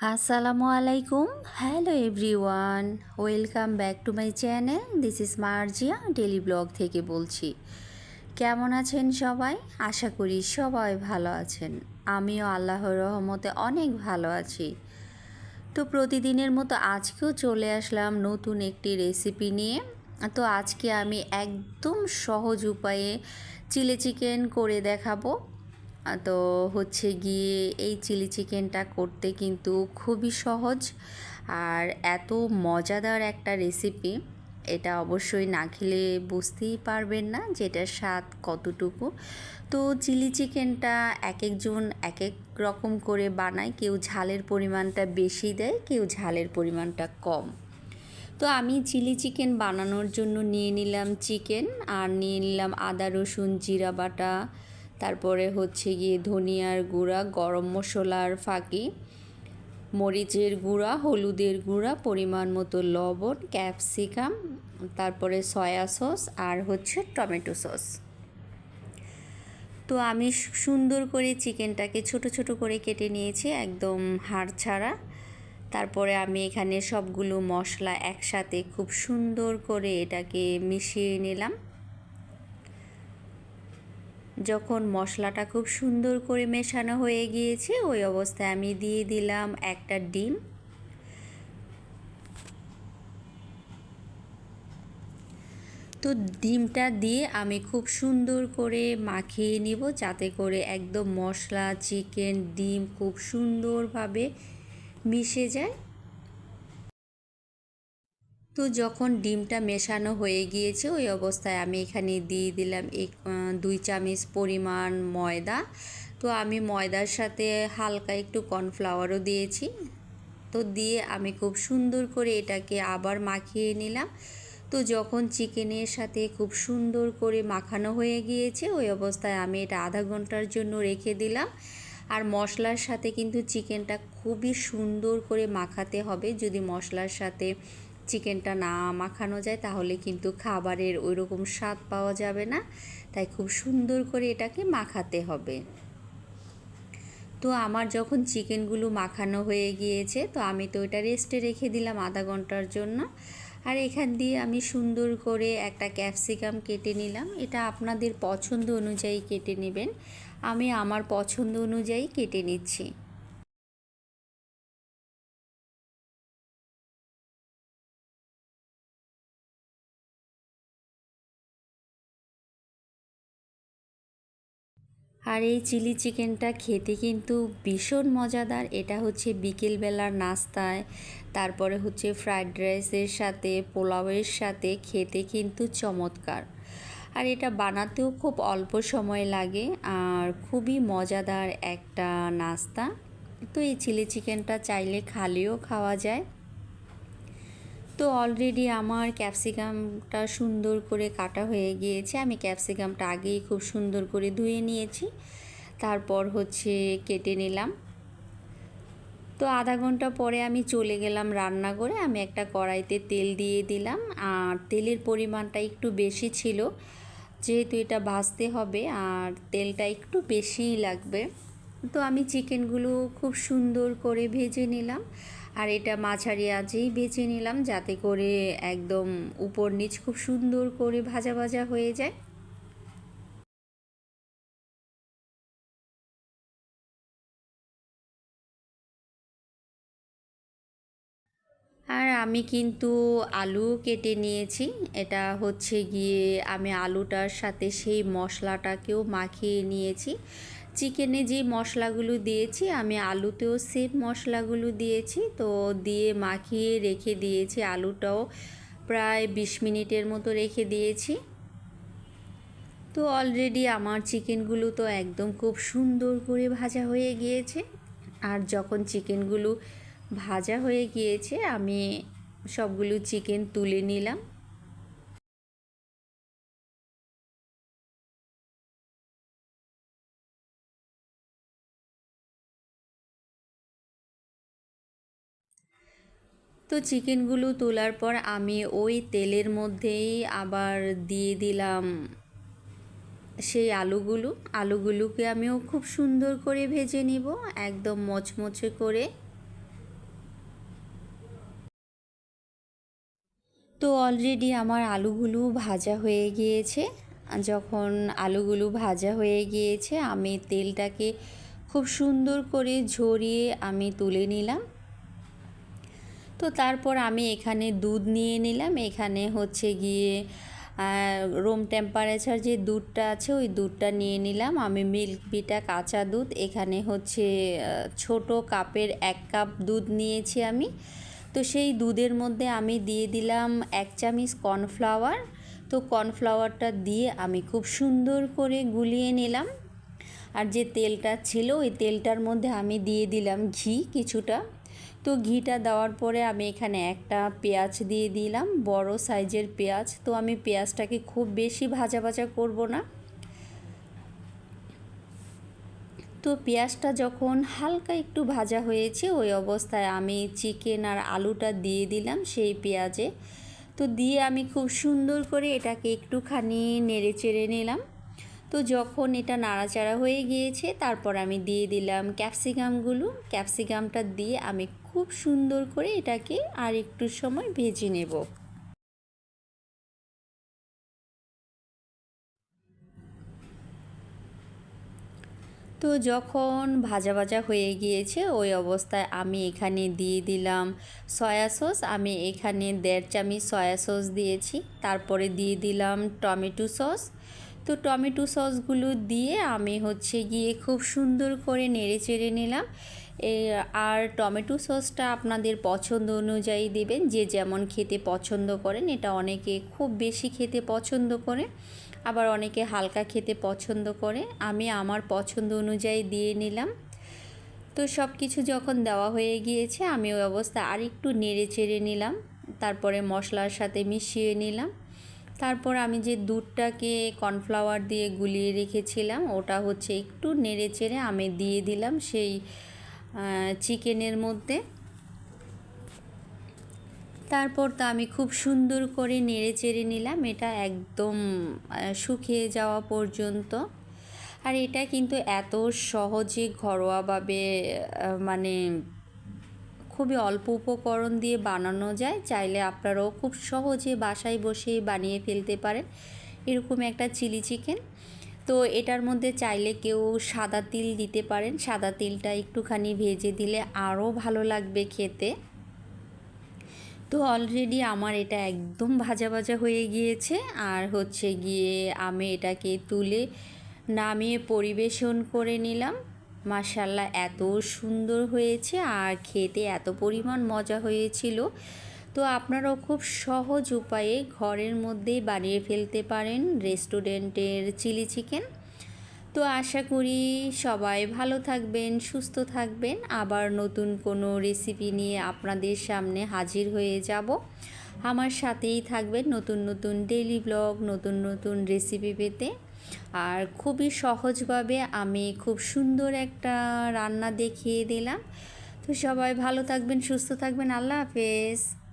আসসালামু আলাইকুম hello everyone, welcome back to my channel. This is Marzia daily blog থেকে বলছি। কেমন আছেন সবাই? আশা করি সবাই ভালো আছেন। আমিও আল্লাহর রহমতে অনেক ভালো আছি। তো প্রতিদিনের মতো আজকেও চলে আসলাম নতুন একটি রেসিপি নিয়ে। তো আজকে আমি একদম সহজ উপায়ে চিলি চিকেন করে দেখাবো। তো হচ্ছে গিয়ে এই চিলি চিকেনটা করতে কিন্তু খুবই সহজ আর এত মজাদার একটা রেসিপি এটা অবশ্যই না খেলে বুঝতেই পারবেন না যেটার স্বাদ কতটুকু। তো চিলি চিকেনটা এক একজন এক এক রকম করে বানায়, কেউ ঝালের পরিমাণটা বেশি দেয়, কেউ ঝালের পরিমাণটা কম। তো আমি চিলি চিকেন বানানোর জন্য নিয়ে নিলাম চিকেন আর নিয়ে নিলাম আদা, রসুন, জিরা বাটা তারপরে হচ্ছে গিয়ে ধনিয়ার গুঁড়া, গরম মশলার ফাঁকি, মরিচের গুঁড়া, হলুদের গুঁড়া, পরিমাণ মতো লবণ, ক্যাপসিকাম, তারপরে সয়া সস আর হচ্ছে টমেটো সস। তো আমি সুন্দর করে চিকেনটাকে ছোট ছোট করে কেটে নিয়েছি একদম হাড় ছাড়া। তারপরে আমি এখানে সবগুলো মশলা একসাথে খুব সুন্দর করে এটাকে মিশিয়ে নিলাম। যখন মশলাটা খুব সুন্দর করে মেশানো হয়ে গিয়েছে, ওই অবস্থায় আমি দিয়ে দিলাম একটা ডিম। তো ডিমটা দিয়ে আমি খুব সুন্দর করে মাখিয়ে নিব, যাতে করে একদম মশলা, চিকেন, ডিম খুব সুন্দরভাবে মিশে যায়। তো যখন ডিমটা মেশানো হয়ে গিয়েছে, ওই অবস্থায় আমি এখানে দিয়ে দিলাম এক দুই চামচ পরিমাণ ময়দা। তো আমি ময়দার সাথে হালকা একটু কর্নফ্লাওয়ারও দিয়েছি। তো দিয়ে আমি খুব সুন্দর করে এটাকে আবার মাখিয়ে নিলাম। তো যখন চিকেনের সাথে খুব সুন্দর করে মাখানো হয়ে গিয়েছে, ওই অবস্থায় আমি এটা আধা ঘণ্টার জন্য রেখে দিলাম। আর মশলার সাথে কিন্তু চিকেনটা খুবই সুন্দর করে মাখাতে হবে। যদি মশলার সাথে চিকেনটা না মাখানো যায়, তাহলে কিন্তু খাবারের ওই রকম স্বাদ পাওয়া যাবে না। তাই খুব সুন্দর করে এটাকে মাখাতে হবে। তো আমার যখন চিকেনগুলো মাখানো হয়ে গিয়েছে, তো আমি তো এটা রেস্টে রেখে দিলাম আধা ঘণ্টার জন্য। আর এখান দিয়ে আমি সুন্দর করে একটা ক্যাপসিকাম কেটে নিলাম। এটা আপনাদের পছন্দ অনুযায়ী কেটে নেবেন। আমি আমার পছন্দ অনুযায়ী কেটে নিচ্ছি। আর এই চিলি চিকেনটা খেতে কিন্তু ভীষণ মজাদার। এটা হচ্ছে বিকেলবেলার নাস্তায়, তারপরে হচ্ছে ফ্রায়েড রাইসের সাথে, পোলাওয়ের সাথে খেতে কিন্তু চমৎকার। আর এটা বানাতেও খুব অল্প সময় লাগে আর খুবই মজাদার একটা নাস্তা। তো এই চিলি চিকেনটা চাইলে খালিও খাওয়া যায়। তো অলরেডি আমার ক্যাপসিকামটা সুন্দর করে কাটা হয়ে গিয়েছে। আমি ক্যাপসিকামটা আগেই খুব সুন্দর করে ধুয়ে নিয়েছি। তারপর হচ্ছে কেটে নিলাম। তো আধা ঘণ্টা পরে আমি চলে গেলাম রান্না করে আমি একটা কড়াইতে তেল দিয়ে দিলাম। আর তেলের পরিমাণটা একটু বেশি ছিল। যেহেতু এটা ভাজতে হবে আর তেলটা একটু বেশিই লাগবে। তো আমি চিকেনগুলো খুব সুন্দর করে ভেজে নিলাম। আর এটা মাঝারি আজেই বেছে নিলাম যাতে করে একদম উপর নিচ খুব সুন্দর করে ভাজা ভাজা হয়ে যায়। আর আমি কিন্তু আলু কেটে নিয়েছি। এটা হচ্ছে গিয়ে আমি আলুটার সাথে সেই মশলাটাকেও মাখিয়ে নিয়েছি। চিকেনে যে মশলাগুলো দিয়েছি, আমি আলুতেও সেম মশলাগুলো দিয়েছি। তো দিয়ে মাখিয়ে রেখে দিয়েছি, আলুটাও প্রায় বিশ মিনিটের মতো রেখে দিয়েছি। তো অলরেডি আমার চিকেনগুলো তো একদম খুব সুন্দর করে ভাজা হয়ে গিয়েছে। আর যখন চিকেনগুলো ভাজা হয়ে গিয়েছে, আমি সবগুলো চিকেন তুলে নিলাম। তো চিকেনগুলো তোলার পর আমি ওই তেলের মধ্যেই আবার দিয়ে দিলাম সেই আলুগুলো। আলুগুলোকে আমিও খুব সুন্দর করে ভেজে নিব, একদম মচমচে করে। তো অলরেডি আমার আলুগুলো ভাজা হয়ে গিয়েছে। যখন আলুগুলো ভাজা হয়ে গিয়েছে, আমি তেলটাকে খুব সুন্দর করে ঝরিয়ে আমি তুলে নিলাম। তো তারপর আমি এখানে দুধ নিয়ে নিলাম। এখানে হচ্ছে গিয়ে রুম টেম্পারেচার যে দুধটা আছে, ওই দুধটা নিয়ে নিলাম। আমি মিল্ক বিটা কাঁচা দুধ, এখানে হচ্ছে ছোট কাপের এক কাপ দুধ নিয়েছি আমি। তো সেই দুধের মধ্যে আমি দিয়ে দিলাম এক চামচ কর্নফ্লাওয়ার। তো কর্নফ্লাওয়ারটা দিয়ে আমি খুব সুন্দর করে গুলিয়ে নিলাম। আর যে তেলটা ছিল, ওই তেলটার মধ্যে আমি দিয়ে দিলাম ঘি কিছুটা। তো ঘিটা দেওয়ার পরে আমি এখানে একটা পেঁয়াজ দিয়ে দিলাম, বড় সাইজের পেঁয়াজ। তো আমি পেঁয়াজটাকে খুব বেশি ভাজা ভাজা করব না। তো পেঁয়াজটা যখন হালকা একটু ভাজা হয়েছে, ওই অবস্থায় আমি চিকেন আর আলুটা দিয়ে দিলাম সেই পেঁয়াজে। তো দিয়ে আমি খুব সুন্দর করে এটাকে একটুখানি নেড়ে চেড়ে নিলাম। তো যখন এটা নাড়াচাড়া হয়ে গিয়েছে, তারপর আমি দিয়ে দিলাম ক্যাপসিকামগুলো। ক্যাপসিকামটা দিয়ে আমি খুব সুন্দর করে এটাকে আর একটু সময় ভেজে নেব। তো যখন ভাজা ভাজা হয়ে গিয়েছে, ওই অবস্থায় আমি এখানে দিয়ে দিলাম সয়া সস। আমি এখানে দেড় চামচ সয়া সস দিয়েছি, তারপরে দিয়ে দিলাম টমেটো সস। তো টমেটো সসগুলো দিয়ে আমি হচ্ছে গিয়ে খুব সুন্দর করে নেড়ে চেড়ে নিলাম। আর টমেটো সসটা আপনাদের পছন্দ অনুযায়ী দেবেন। যে যেমন খেতে পছন্দ করেন, এটা অনেকে খুব বেশি খেতে পছন্দ করে, আবার অনেকে হালকা খেতে পছন্দ করে। আমি আমার পছন্দ অনুযায়ী দিয়ে নিলাম। তো সব কিছু যখন দেওয়া হয়ে গিয়েছে, আমি ওই অবস্থা আর একটু নেড়ে চেড়ে নিলাম। তারপরে মশলার সাথে মিশিয়ে নিলাম। তারপর আমি যে দুধটাকে কর্নফ্লাওয়ার দিয়ে গুলিয়ে রেখেছিলাম, ওটা হচ্ছে একটু নেড়ে চেড়ে আমি দিয়ে দিলাম সেই চিকেনের মধ্যে। তারপর তো আমি খুব সুন্দর করে নেড়ে চেড়ে নিলাম। এটা একদম শুকিয়ে যাওয়া পর্যন্ত। আর এটা কিন্তু এত সহজে ঘরোয়াভাবে মানে খুবই অল্প উপকরণ দিয়ে বানানো যায়। চাইলে আপনারাও খুব সহজে বাসায় বসে বানিয়ে ফেলতে পারেন। এরকম একটা চিলি চিকেন। তো এটার মধ্যে চাইলে কেউ সাদা তিল দিতে পারেন। সাদা তিলটা একটুখানি ভেজে দিলে আরও ভালো লাগবে খেতে। তো অলরেডি আমার এটা একদম ভাজা ভাজা হয়ে গিয়েছে। আর হচ্ছে গিয়ে আমি এটাকে তুলে নামিয়ে পরিবেশন করে নিলাম। মাসাল্লাহ এত সুন্দর হয়েছে। আর খেতে এত পরিমাণ মজা হয়েছিল। তো আপনারাও খুব সহজ উপায়ে ঘরের মধ্যেই বানিয়ে ফেলতে পারেন রেস্টুরেন্টের চিলি চিকেন। তো আশা করি সবাই ভালো থাকবেন, সুস্থ থাকবেন। আবার নতুন কোনো রেসিপি নিয়ে আপনাদের সামনে হাজির হয়ে যাব। আমার সাথেই থাকবেন নতুন নতুন ডেলি ব্লগ নতুন নতুন রেসিপি পেতে। আর খুবই সহজভাবে আমি খুব সুন্দর একটা রান্না দেখিয়ে দিলাম। তো সবাই ভালো থাকবেন, সুস্থ থাকবেন। আল্লাহ হাফেজ।